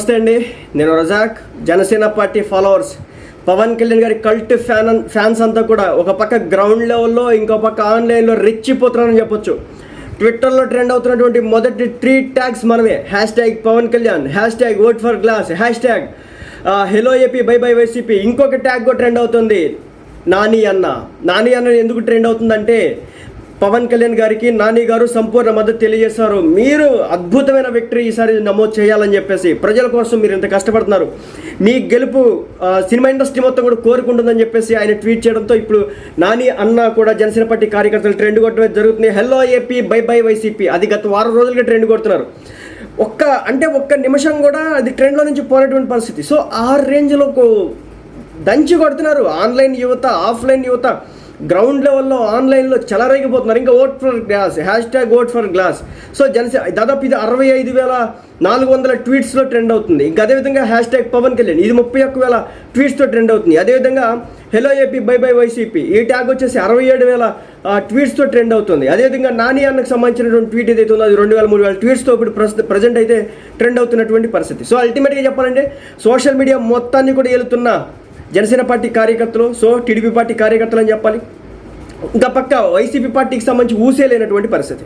నమస్తే అండి. నేను రజాక్ జనసేన పార్టీ ఫాలోవర్స్. పవన్ కళ్యాణ్ గారి కల్ట్ ఫ్యాన్ ఫ్యాన్స్ అంతా కూడా ఒక పక్క గ్రౌండ్ లెవెల్లో ఇంకో పక్క ఆన్లైన్లో రెచ్చిపోతున్నారని చెప్పొచ్చు. ట్విట్టర్లో ట్రెండ్ అవుతున్నటువంటి మొదటి త్రీ ట్యాగ్స్ మనమే. Hashtag Pawan Kalyan hashtag vote for glass hashtag hello AP bye bye YCP. ఇంకొక ట్యాగ్ కూడా ట్రెండ్ అవుతుంది. నాని అన్న. నాని అన్న ఎందుకు ట్రెండ్ అవుతుందంటే పవన్ కళ్యాణ్ గారికి నాని గారు సంపూర్ణ మద్దతు తెలియజేశారు. మీరు అద్భుతమైన విక్టరీ ఈసారి నమోదు చేయాలని చెప్పేసి ప్రజల కోసం మీరు ఇంత కష్టపడుతున్నారు. మీ గెలుపు సినిమా ఇండస్ట్రీ మొత్తం కూడా కోరుకుంటుందని చెప్పేసి ఆయన ట్వీట్ చేయడంతో ఇప్పుడు నాని అన్న కూడా జనసేన పార్టీ కార్యకర్తలు ట్రెండ్ కొట్టడం జరుగుతుంది. Hello AP bye bye YCP అది గత వారం రోజులుగా ట్రెండ్ కొడుతున్నారు. ఒక్క అంటే ఒక్క నిమిషం కూడా అది ట్రెండ్లో నుంచి పోయినటువంటి పరిస్థితి. సో ఆ రేంజ్లో దంచి కొడుతున్నారు. ఆన్లైన్ యువత ఆఫ్లైన్ యువత. గ్రౌండ్ లెవెల్లో ఆన్లైన్లో చెలరేగిపోతున్నారు. ఇంకా vote for glass. Hashtag vote for glass. So Janasena దాదాపు ఇది అరవై ఐదు వేల నాలుగు వందల ట్వీట్స్లో ట్రెండ్ అవుతుంది. ఇంకా అదేవిధంగా హ్యాష్ ట్యాగ్ పవన్ కళ్యాణ్ ఇది ముప్పై ఒక్క వేల ట్వీట్స్తో ట్రెండ్ అవుతుంది. అదేవిధంగా hello AP bye bye YCP ఈ ట్యాగ్ వచ్చేసి అరవై ఏడు వేల ట్వీట్స్తో ట్రెండ్ అవుతుంది. అదేవిధంగా నాని అన్నకు సంబంధించినటువంటి ట్వీట్ ఏదైతే ఉందో అది రెండు వేల మూడు వేల ట్వీట్స్తో ఇప్పుడు ప్రస్తుత ప్రజెంట్ అయితే ట్రెండ్ అవుతున్నటువంటి పరిస్థితి. సో అల్టిమేట్గా చెప్పాలంటే సోషల్ మీడియా మొత్తాన్ని కూడా వెళుతున్న జనసేన పార్టీ కార్యకర్తలు సో టీడీపీ పార్టీ కార్యకర్తలు అని చెప్పాలి. ఇంకా పక్క వైసీపీ పార్టీకి సంబంధించి ఊసేలేనటువంటి పరిస్థితి.